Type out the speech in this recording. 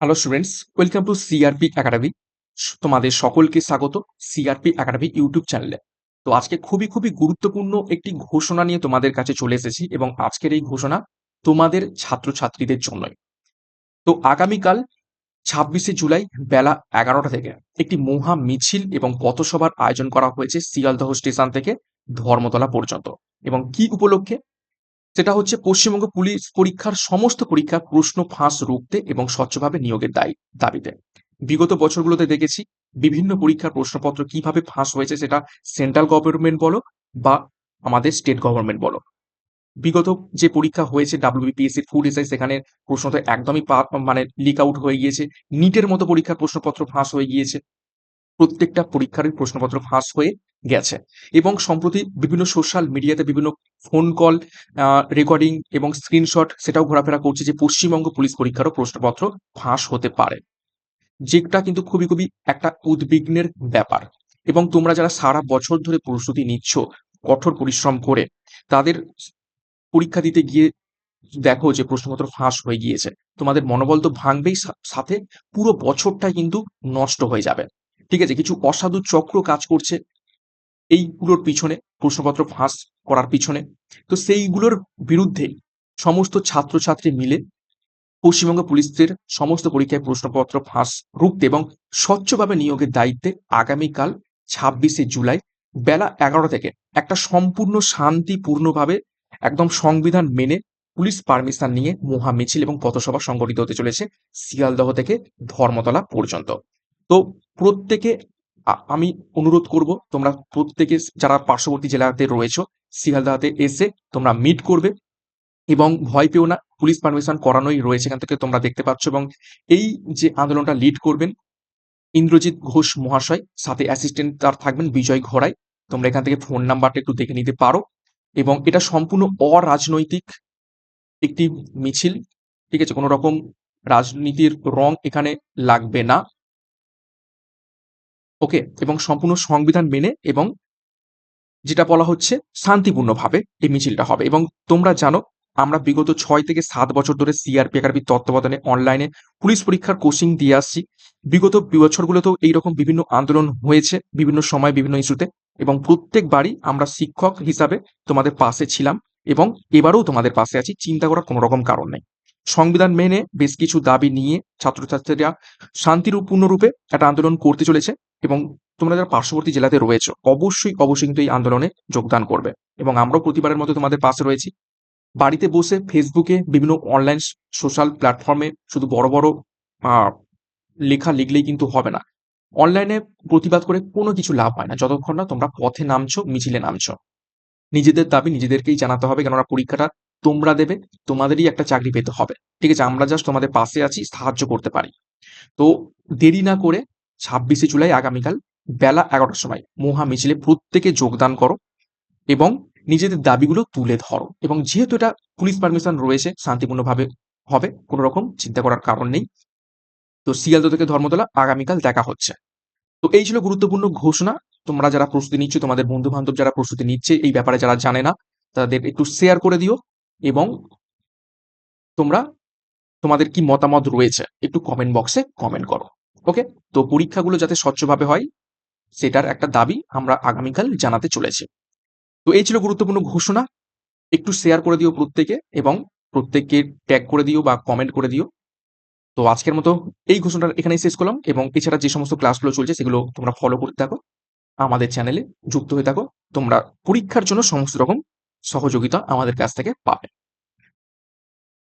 Hello students welcome to CRP academy তোমাদের সকলকে স্বাগত সিআরপি একাডেমি ইউটিউব চ্যানেলে তো আজকে খুবই খুবই গুরুত্বপূর্ণ একটি ঘোষণা নিয়ে তোমাদের কাছে চলে এসেছি এবং আজকের এই ঘোষণা তোমাদের ছাত্রছাত্রীদের জন্যই। তো আগামীকাল ছাব্বিশে জুলাই বেলা এগারোটা থেকে একটি মহা মিছিল এবং পথসভার আয়োজন করা হয়েছে শিয়ালদহ স্টেশন থেকে ধর্মতলা পর্যন্ত। এবং কি উপলক্ষে? সেটা হচ্ছে পশ্চিমবঙ্গ পুলিশ পরীক্ষার সমস্ত পরীক্ষা প্রশ্ন ফাঁস রুখতে এবং স্বচ্ছভাবে নিয়োগের দায়ী দাবিতে। বিগত বছরগুলোতে দেখেছি বিভিন্ন পরীক্ষার প্রশ্নপত্র কীভাবে ফাঁস হয়েছে সেটা সেন্ট্রাল গভর্নমেন্ট বলো বা আমাদের স্টেট গভর্নমেন্ট বলো। বিগত যে পরীক্ষা হয়েছে ডাব্লিউবিপিএসসি ফুড এসআই সেখানে প্রশ্ন তো একদমই মানে লিক আউট হয়ে গিয়েছে নিটের মতো পরীক্ষার প্রশ্নপত্র ফাঁস হয়ে গিয়েছে। প্রত্যেকটা পরীক্ষারই প্রশ্নপত্র ফাঁস হয়ে গেছে। এবং সম্প্রতি বিভিন্ন সোশ্যাল মিডিয়াতে বিভিন্ন ফোন কল রেকর্ডিং এবং স্ক্রিনশট সেটাও ঘোরাফেরা করছে যে পশ্চিমবঙ্গ পুলিশ পরীক্ষারও প্রশ্নপত্র ফাঁস হতে পারে। যেটা কিন্তু খুবই খুবই একটা উদ্বিগ্নের ব্যাপার। এবং তোমরা যারা সারা বছর ধরে প্রস্তুতি নিচ্ছ, কঠোর পরিশ্রম করে, তাদের পরীক্ষা দিতে গিয়ে দেখো যে প্রশ্নপত্র ফাঁস হয়ে গিয়েছে। তোমাদের মনোবল তো ভাঙবেই সাথে পুরো বছরটাই কিন্তু নষ্ট হয়ে যাবে। ঠিক আছে, কিছু অসাধু চক্র কাজ করছে এইগুলোর পিছনে প্রশ্নপত্র ফাঁস করার পিছনে। তো সেইগুলোর বিরুদ্ধে সমস্ত ছাত্রছাত্রী মিলে পশ্চিমবঙ্গ পুলিশের সমস্ত পরীক্ষায় প্রশ্নপত্র ফাঁস রুখতে এবং স্বচ্ছভাবে নিয়োগের দায়িত্বে আগামীকাল ছাব্বিশে জুলাই বেলা এগারোটা থেকে একটা সম্পূর্ণ শান্তিপূর্ণভাবে একদম সংবিধান মেনে পুলিশ পারমিশন নিয়ে মহা মিছিল এবং পথসভা সংগঠিত হতে চলেছে শিয়ালদহ থেকে ধর্মতলা পর্যন্ত। তো প্রত্যেকে আমি অনুরোধ করব তোমরা প্রত্যেকে যারা পার্শ্ববর্তী জেলাতে রয়েছে শিয়ালদাতে এসে তোমরা মিট করবে এবং ভয় পেও না পুলিশ পারমিশন করানোই রয়েছে এখান থেকে তোমরা দেখতে পাচ্ছ এবং এই যে আন্দোলনটা লিড করবেন ইন্দ্রজিৎ ঘোষ মহাশয়, সাথে অ্যাসিস্ট্যান্ট তার থাকবেন বিজয় ঘোড়াই। তোমরা এখান থেকে ফোন নাম্বারটা একটু দেখে নিতে পারো এবং এটা সম্পূর্ণ অরাজনৈতিক একটি মিছিল, ঠিক আছে? কোনো রকম রাজনীতির রং এখানে লাগবে না। ওকে এবং সম্পূর্ণ সংবিধান মেনে এবং যেটা বলা হচ্ছে শান্তিপূর্ণভাবে এই মিছিলটা হবে। এবং তোমরা জানো, আমরা বিগত ছয় থেকে সাত বছর ধরে সিআরপি একাডেমির তত্ত্বাবধানে অনলাইনে পুলিশ পরীক্ষার কোচিং দিয়ে আসছি। বিগত বছরগুলোতেও এইরকম বিভিন্ন আন্দোলন হয়েছে, বিভিন্ন সময় বিভিন্ন ইস্যুতে। এবং প্রত্যেকবারই আমরা শিক্ষক হিসাবে তোমাদের পাশে ছিলাম এবং এবারেও তোমাদের পাশে আছি, চিন্তা করার কোনো রকম কারণ নেই। সংবিধান মেনে বেশ কিছু দাবি নিয়ে ছাত্রছাত্রীরা শান্তিপূর্ণরূপে একটা আন্দোলন করতে চলেছে। এবং তোমরা যারা পার্শ্ববর্তী জেলাতে রয়েছে, অবশ্যই অবশ্যই কিন্তু এই আন্দোলনে যোগদান করবে। এবং আমরাও প্রতিবারের মতো তোমাদের পাশে রয়েছি। বাড়িতে বসে ফেসবুকে বিভিন্ন অনলাইন সোশ্যাল প্ল্যাটফর্মে শুধু বড় বড় লেখা লিখলেই কিন্তু হবে না। অনলাইনে প্রতিবাদ করে কোনো কিছু লাভ হয় না। যতক্ষণ না তোমরা পথে নামছো, মিছিলে নামছো। নিজেদের দাবি নিজেদেরকেই জানাতে হবে, কেননা পরীক্ষাটা তোমরা দেবে, তোমাদেরই একটা চাকরি পেতে হবে। ঠিক আছে, আমরা জাস্ট তোমাদের পাশে আছি, সাহায্য করতে পারি। তো দেরি না করে ছাব্বিশে জুলাই আগামীকাল বেলা এগারোটার সময় মহা মিছিলে প্রত্যেকে যোগদান করো এবং নিজেদের দাবিগুলো তুলে ধরো। এবং যেহেতু এটা পুলিশ পারমিশন রয়েছে, শান্তিপূর্ণভাবে হবে, কোনো রকম চিন্তা করার কারণ নেই। তো শিয়ালদহ থেকে ধর্মতলা আগামীকাল দেখা হচ্ছে। তো এই ছিল গুরুত্বপূর্ণ ঘোষণা। তোমরা যারা প্রস্তুতি নিচ্ছ, তোমাদের বন্ধু বান্ধব যারা প্রস্তুতি নিচ্ছে, এই ব্যাপারে যারা জানে না, তাদের একটু শেয়ার করে দিও এবং তোমরা, তোমাদের কি মতামত রয়েছে, একটু কমেন্ট বক্সে কমেন্ট করো। ওকে তো পরীক্ষাগুলো যাতে স্বচ্ছভাবে হয়, সেটার একটা দাবি আমরা আগামীকাল জানাতে চলেছি। তো এই ছিল গুরুত্বপূর্ণ ঘোষণা। একটু শেয়ার করে দিও প্রত্যেকে এবং প্রত্যেককে ট্যাগ করে দিও বা কমেন্ট করে দিও। তো আজকের মতো এই ঘোষণাটা এখানেই শেষ করলাম এবং এছাড়া যে সমস্ত ক্লাসগুলো চলছে সেগুলো তোমরা ফলো করতে থাকো। আমাদের চ্যানেলে যুক্ত হয়ে থাকো। তোমরা পরীক্ষার জন্য সমস্ত রকম সহযোগিতা আমাদের কাছ থেকে পাবে।